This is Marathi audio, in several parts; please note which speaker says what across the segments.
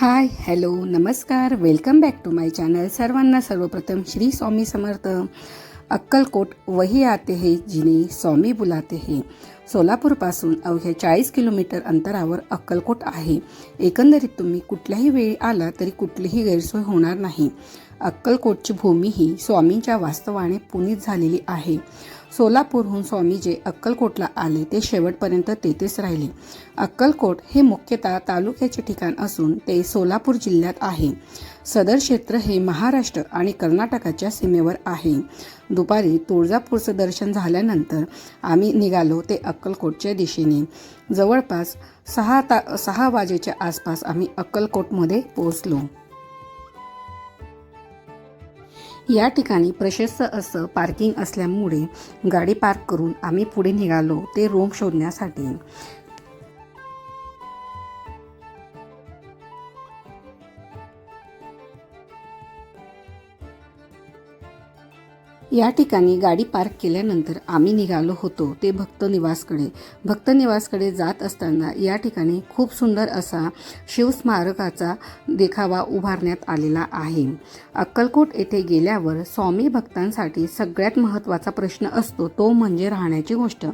Speaker 1: हाय हॅलो नमस्कार. Welcome back to my channel. सर्वांना सर्वप्रथम श्री स्वामी समर्थ. अक्कलकोट वही आते हे जिने स्वामी बुलाते हे. सोलापूरपासून अवघ्या चाळीस किलोमीटर अंतरावर अक्कलकोट आहे. एकंदरीत तुम्ही कुठल्याही वेळी आला तरी कुठलीही गैरसोय होणार नाही. अक्कलकोटची भूमी ही स्वामींच्या वास्तवाने पुनीत झालेली आहे. सोलापूरहून स्वामी जे अक्कलकोटला आले ते शेवटपर्यंत तेथेच राहिले. अक्कलकोट हे मुख्यतः तालुक्याचे ठिकाण असून ते सोलापूर जिल्ह्यात आहे. सदर क्षेत्र हे महाराष्ट्र आणि कर्नाटकाच्या सीमेवर आहे. दुपारी तुळजापूरचं दर्शन झाल्यानंतर आम्ही निघालो ते अक्कलकोटच्या दिशेने. जवळपास सहा ता सहा वाजेच्या आसपास आम्ही अक्कलकोटमध्ये पोहोचलो. या ठिकाणी प्रशस्त असं पार्किंग असल्यामुळे गाडी पार्क करून आम्ही पुढे निघालो ते रूम शोधण्यासाठी. या ठिकाणी गाडी पार्क केल्यानंतर आम्ही निघालो होतो ते भक्त निवासकडे. भक्त निवासकडे जात असताना या ठिकाणी खूप सुंदर असा शिवस्मारकाचा देखावा उभारण्यात आलेला आहे. अक्कलकोट येथे गेल्यावर स्वामी भक्तांसाठी सगळ्यात महत्त्वाचा प्रश्न असतो तो म्हणजे राहण्याची गोष्ट.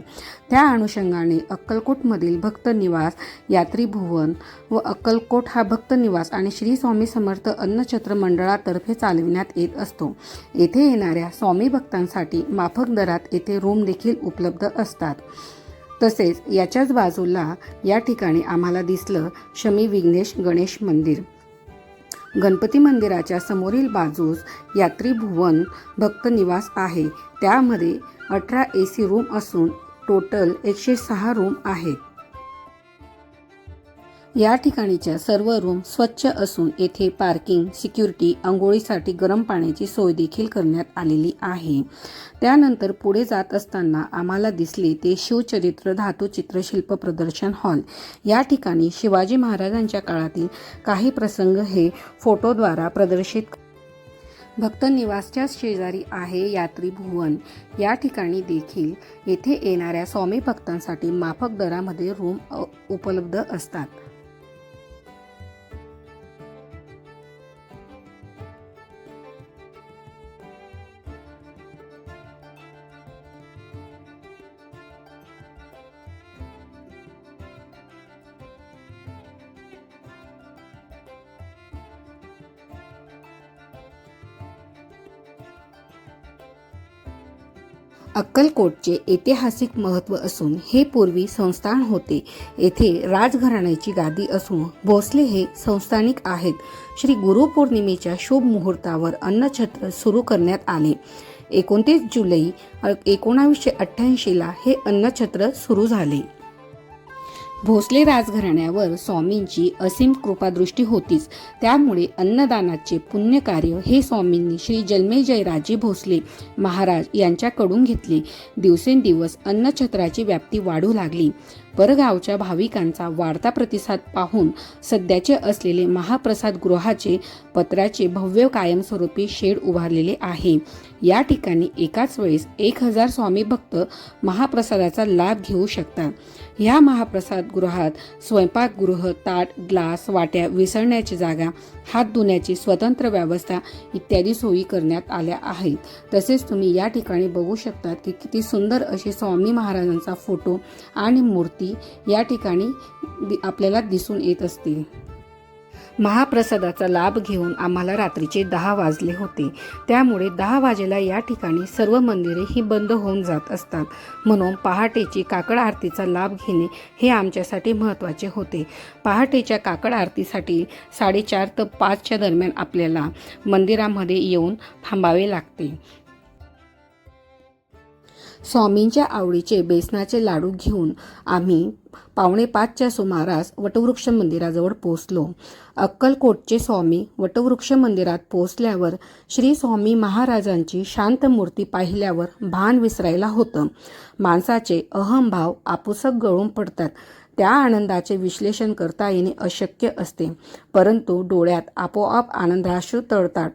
Speaker 1: त्या अनुषंगाने अक्कलकोटमधील भक्त निवास यात्री भुवन व अक्कलकोट हा भक्त निवास आणि श्री स्वामी समर्थ अन्नछत्र मंडळातर्फे चालविण्यात येत असतो. येथे येणाऱ्या स्वामी भक्तांसाठी माफक दरात येथे रूम देखील उपलब्ध असतात. तसेच याच्याच बाजूला या ठिकाणी आम्हाला दिसलं शमी विघ्नेश गणेश मंदिर. गणपती मंदिराच्या समोरील बाजूस यात्री भुवन भक्त निवास आहे. त्यामध्ये अठरा ए सी रूम असून टोटल एकशे सहा रूम आहेत. या ठिकाणीच्या सर्व रूम स्वच्छ असून येथे पार्किंग सिक्युरिटी आंघोळीसाठी गरम पाण्याची सोय देखील करण्यात आलेली आहे. त्यानंतर पुढे जात असताना आम्हाला दिसले ते शिवचरित्र धातू चित्रशिल्प प्रदर्शन हॉल. या ठिकाणी शिवाजी महाराजांच्या काळातील काही प्रसंग हे फोटोद्वारा प्रदर्शित भक्त निवासच्याच शेजारी आहे यात्री भुवन. या ठिकाणी देखील येथे येणाऱ्या स्वामी भक्तांसाठी माफक दरामध्ये रूम उपलब्ध असतात. अक्कलकोटचे ऐतिहासिक महत्त्व असून हे पूर्वी संस्थान होते. येथे राजघराण्याची गादी असून भोसले हे संस्थानिक आहेत. श्री गुरुपौर्णिमेच्या शुभ मुहूर्तावर अन्नछत्र सुरू करण्यात आले. एकोणतीस जुलै एकोणावीसशे अठ्ठ्याऐंशीला हे अन्नछत्र सुरू झाले. भोसले राजघराण्यावर स्वामींची असीम कृपादृष्टी होतीच. त्यामुळे अन्नदानाचे पुण्यकार्य हे स्वामींनी श्री जन्मेजयराजे भोसले महाराज यांच्याकडून घेतले. दिवसेंदिवस अन्नछत्राची व्याप्ती वाढू लागली. परगावच्या भाविकांचा वाढता प्रतिसाद पाहून सध्याचे असलेले महाप्रसाद गृहाचे पत्राचे भव्य कायमस्वरूपी शेड उभारलेले आहे. या ठिकाणी एकाच वेळेस एक हजार स्वामी भक्त महाप्रसादाचा लाभ घेऊ शकतात. ह्या महाप्रसाद गृहात स्वयंपाकगृह ताट ग्लास वाट्या विसळण्याची जागा हात धुण्याची स्वतंत्र व्यवस्था इत्यादी सोयी करण्यात आल्या आहेत. तसेच तुम्ही या ठिकाणी बघू शकतात की किती सुंदर असे स्वामी महाराजांचा फोटो आणि मूर्ती या ठिकाणी आपल्याला दिसून येत असतील महाप्रसादाचा लाभ घेऊन आम्हाला रात्रीचे दहा वाजले होते. त्यामुळे दहा वाजेला या ठिकाणी सर्व मंदिरे ही बंद होऊन जात असतात. म्हणून पहाटेची काकड आरतीचा लाभ घेणे हे आमच्यासाठी महत्त्वाचे होते. पहाटेच्या काकड आरतीसाठी साडेचार ते पाचच्या दरम्यान आपल्याला मंदिरामध्ये येऊन थांबावे लागते. स्वामींच्या आवडीचे बेसनाचे लाडू घेऊन आम्ही पावणे पाचच्या सुमारास वटवृक्ष मंदिराजवळ पोहोचलो. अक्कलकोटचे स्वामी वटवृक्ष मंदिरात पोहोचल्यावर श्री स्वामी महाराजांची शांत मूर्ती पाहिल्यावर भान विसरायला होतं. माणसाचे अहमभाव आपुसक गळून पडतात. त्या आनंदाचे विश्लेषण करता येणे अशक्य असते. परंतु डोळ्यात आपोआप आनंदाश्रू तळतात.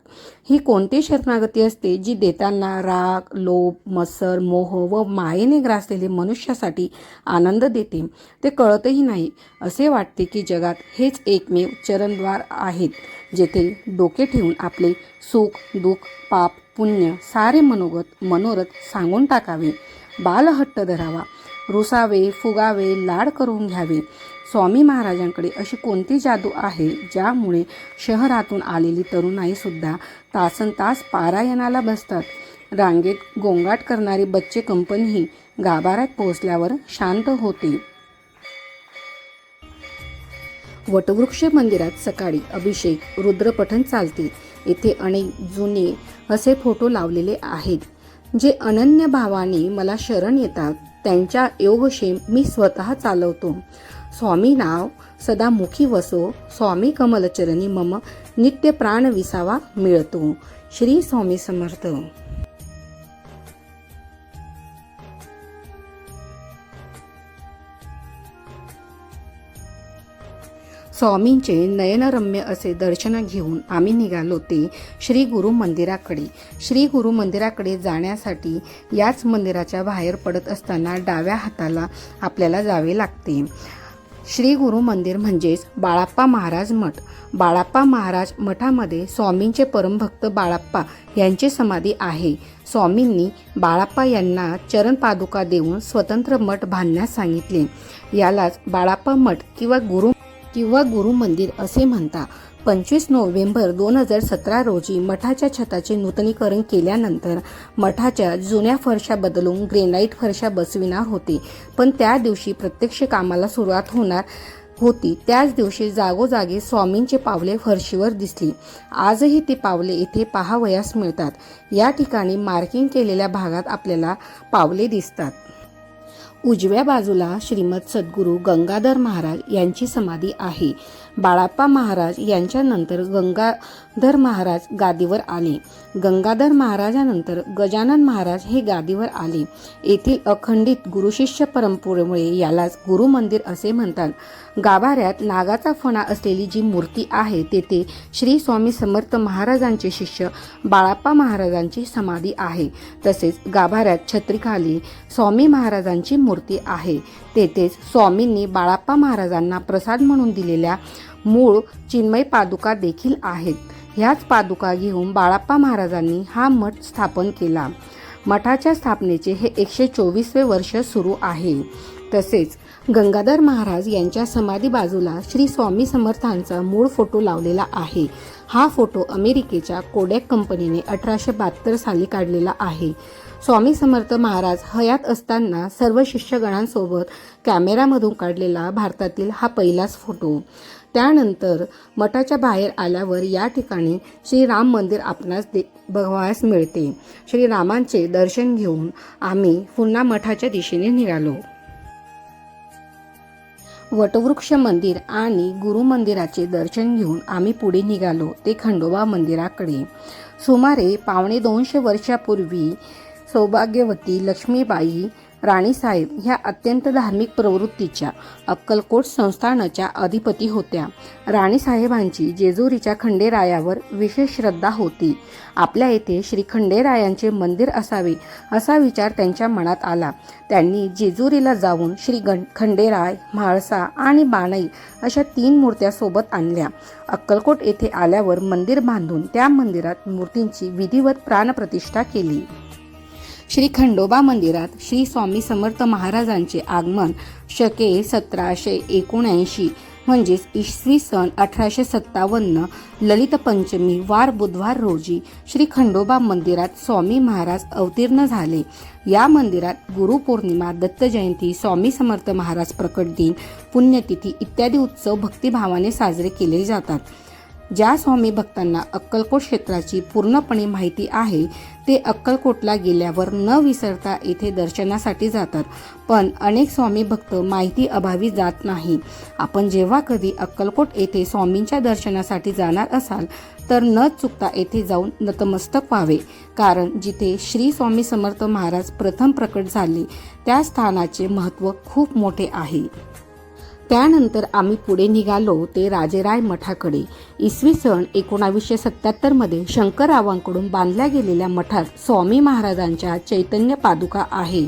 Speaker 1: ही कोणती शरणागती असते जी देताना राग लोभ मत्सर मोह व मायेने ग्रासलेले मनुष्यासाठी आनंद देते. ते कळतही नाही. असे वाटते की जगात हेच एकमेव चरणद्वार आहेत जेथे डोके ठेवून आपले सुख दुःख पाप पुण्य सारे मनोगत मनोरथ सांगून टाकावे. बालहट्ट धरावा. रुसावे फुगावे लाड करून घ्यावे. स्वामी महाराजांकडे अशी कोणती जादू आहे ज्यामुळे शहरातून आलेली तरुणाईसुद्धा तासन तास पारायणाला बसतात? रांगेत गोंगाट करणारी बच्चे कंपनीही गाभाऱ्यात पोहोचल्यावर शांत होते. वटवृक्ष मंदिरात सकाळी अभिषेक रुद्रपठण चालते. येथे अनेक जुने असे फोटो लावलेले आहेत जे अनन्य भावाने मला शरण येतात. त्यांच्या योगक्षेम मी स्वतः चालवतो. स्वामी नाव सदा मुखी वसो स्वामी कमलचरणी मम नित्य प्राण विसावा मिळतो. श्री स्वामी समर्थ. स्वामींचे नयनरम्य असे दर्शन घेऊन आम्ही निघालो ते श्री गुरु मंदिराकडे. श्री गुरु मंदिराकडे जाण्यासाठी याच मंदिराच्या बाहेर पडत असताना डाव्या हाताला आपल्याला जावे लागते. श्री गुरु मंदिर म्हणजेच बाळाप्पा महाराज मठ. बाळाप्पा महाराज मठामध्ये स्वामींचे परमभक्त बाळाप्पा यांची समाधी आहे. स्वामींनी बाळाप्पा यांना चरण पादुका देऊन स्वतंत्र मठ बांधण्यास सांगितले. यालाच बाळाप्पा मठ किंवा गुरु किंवा गुरु मंदिर असे म्हणता. पंचवीस नोव्हेंबर दोन हजार सतरा रोजी मठाच्या छताचे नूतनीकरण केल्यानंतर मठाच्या जुन्या फरशा बदलून ग्रेनाईट फरशा बसविणार होते. पण त्या दिवशी प्रत्यक्ष कामाला सुरुवात होणार होती. त्याच दिवशी जागोजागी स्वामींचे पावले फरशीवर दिसली. आजही ती पावले येथे पाहावयास मिळतात. या ठिकाणी मार्किंग केलेल्या भागात आपल्याला पावले दिसतात. उजव्या बाजूला श्रीमद सद्गुरू गंगाधर महाराज यांची समाधी आहे. बाळाप्पा महाराज यांच्यानंतर गंगाधर महाराज गादीवर आले. गंगाधर महाराजानंतर गजानन महाराज हे गादीवर आले. येथील अखंडित गुरुशिष्य परंपरेमुळे यालाच गुरु मंदिर असे म्हणतात. गाभाऱ्यात नागाचा फणा असलेली जी मूर्ती आहे तेथे श्री स्वामी समर्थ महाराजांचे शिष्य बाळाप्पा महाराजांची समाधी आहे. तसेच गाभाऱ्यात छत्रीखाली स्वामी महाराजांची मूर्ती आहे. तेथेच स्वामींनी बाळाप्पा महाराजांना प्रसाद म्हणून दिलेल्या मूळ चिन्मय पादुका देखील आहेत. ह्याच पादुका घेऊन बाळाप्पा महाराजांनी हा मठ स्थापन केला. मठाच्या स्थापनेचे हे एकशे चोवीसवे वर्ष सुरू आहे. तसेच गंगाधर महाराज यांच्या समाधी बाजूला श्री स्वामी समर्थांचा मूळ फोटो लावलेला आहे. हा फोटो अमेरिकेच्या कोडॅक कंपनीने अठराशे बहात्तर साली काढलेला आहे. स्वामी समर्थ महाराज हयात असताना सर्व शिष्यगणांसोबत कॅमेरामधून काढलेला भारतातील हा पहिलाच फोटो. त्यानंतर मठाच्या बाहेर आल्यावर या ठिकाणी श्रीराम मंदिर आपणास दे बघवायस मिळते. श्रीरामांचे दर्शन घेऊन आम्ही पुन्हा मठाच्या दिशेने निघालो. वटवृक्ष मंदिर आणि गुरु मंदिराचे दर्शन घेऊन आम्ही पुढे निघालो ते खंडोबा मंदिराकडे. सुमारे पावणे दोनशे वर्षापूर्वी सौभाग्यवती लक्ष्मीबाई राणीसाहेब ह्या अत्यंत धार्मिक प्रवृत्तीच्या अक्कलकोट संस्थानाच्या अधिपती होत्या. राणीसाहेबांची जेजुरीच्या खंडेरायावर विशेष श्रद्धा होती. आपल्या येथे श्री खंडेरायांचे मंदिर असावे असा विचार त्यांच्या मनात आला. त्यांनी जेजुरीला जाऊन श्री गण खंडेराय म्हाळसा आणि बाणई अशा तीन मूर्त्या सोबत आणल्या. अक्कलकोट येथे आल्यावर मंदिर बांधून त्या मंदिरात मूर्तींची विधिवत प्राणप्रतिष्ठा केली. श्री खंडोबा मंदिरात श्री स्वामी समर्थ महाराजांचे आगमन शके सतराशे एकोणऐंशी म्हणजेच इसवी सन अठराशे सत्तावन्न ललित पंचमी वार बुधवार रोजी श्री खंडोबा मंदिरात स्वामी महाराज अवतीर्ण झाले. या मंदिरात गुरुपौर्णिमा दत्त जयंती स्वामी समर्थ महाराज प्रकट दिन पुण्यतिथी इत्यादी उत्सव भक्तिभावाने साजरे केले जातात. ज्या स्वामी भक्तांना अक्कलकोट क्षेत्राची पूर्णपणे माहिती आहे ते अक्कलकोटला गेल्यावर न विसरता येथे दर्शनासाठी जातात. पण अनेक स्वामी भक्त माहिती अभावी जात नाही. आपण जेव्हा कधी अक्कलकोट येथे स्वामींच्या दर्शनासाठी जाणार असाल तर न चुकता येथे जाऊन नतमस्तक व्हावे. कारण जिथे श्री स्वामी समर्थ महाराज प्रथम प्रकट झाले त्या स्थानाचे महत्त्व खूप मोठे आहे. त्यानंतर आम्ही पुढे निघालो ते राजेराय मठाकडे. इसवी सन एकोणावीसशे सत्याहत्तरमध्ये शंकररावांकडून बांधल्या गेलेल्या मठात स्वामी महाराजांच्या चैतन्य पादुका आहे.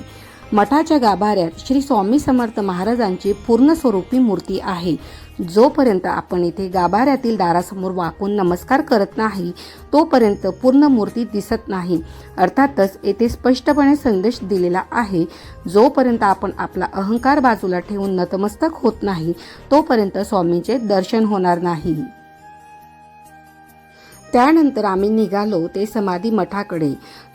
Speaker 1: मठाच्या गाभाऱ्यात श्री स्वामी समर्थ महाराजांची पूर्ण स्वरूपी मूर्ती आहे. जोपर्यंत आपण इथे गाभाऱ्यातील दारासमोर वाकून नमस्कार करत नाही तोपर्यंत पूर्ण मूर्ती दिसत नाही. अर्थातच येथे स्पष्टपणे संदेश दिलेला आहे जोपर्यंत आपण आपला अहंकार बाजूला ठेवून नतमस्तक होत नाही तोपर्यंत स्वामींचे दर्शन होणार नाही. त्यानंतर आम्ही निघालो ते समाधी मठाकडे.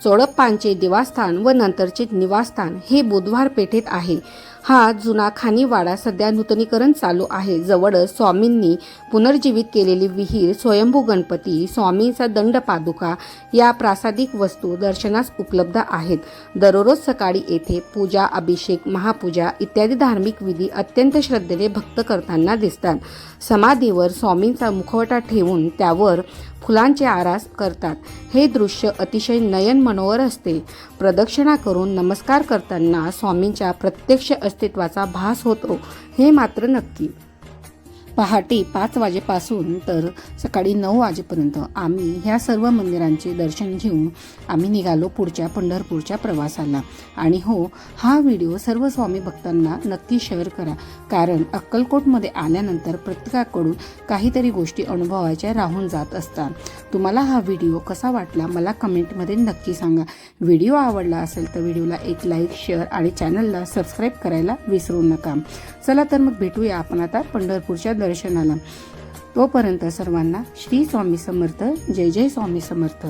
Speaker 1: चोडप्पांचे देवास्थान व नंतरचे निवासस्थान हे बुधवार पेठेत आहे. हा जुना खानीवाडा सध्या नूतनीकरण चालू आहे. जवळच स्वामींनी पुनर्जीवित केलेली विहीर स्वयंभू गणपती स्वामींचा दंड पादुका या प्रासादिक वस्तू दर्शनास उपलब्ध आहेत. दररोज सकाळी येथे पूजा अभिषेक महापूजा इत्यादी धार्मिक विधी अत्यंत श्रद्धेने भक्त करताना दिसतात. समाधीवर स्वामींचा मुखवटा ठेवून त्यावर फुलांचे आरास करतात. हे दृश्य अतिशय नयन मनोहर असते. प्रदक्षिणा करून नमस्कार करताना स्वामींच्या प्रत्यक्ष अस्तित्वाचा भास होतो. हे मात्र नक्की. पहाटे पाच वाजेपासून तर सकाळी नऊ वाजेपर्यंत आम्ही ह्या सर्व मंदिरांचे दर्शन घेऊन आम्ही निघालो पुढच्या पंढरपूरच्या प्रवासाला. आणि हो हा व्हिडिओ सर्व स्वामी भक्तांना नक्की शेअर करा. कारण अक्कलकोटमध्ये आल्यानंतर प्रत्येकाकडून काहीतरी गोष्टी अनुभवायच्या राहून जात असतात. तुम्हाला हा व्हिडिओ कसा वाटला मला कमेंटमध्ये नक्की सांगा. व्हिडिओ आवडला असेल तर व्हिडिओला एक लाईक शेअर आणि चॅनलला सबस्क्राईब करायला विसरू नका. चला तर मग भेटूया आपण आता पंढरपूरच्या दर्शनाला. तोपर्यंत सर्वांना श्री स्वामी समर्थ जय जय स्वामी समर्थ.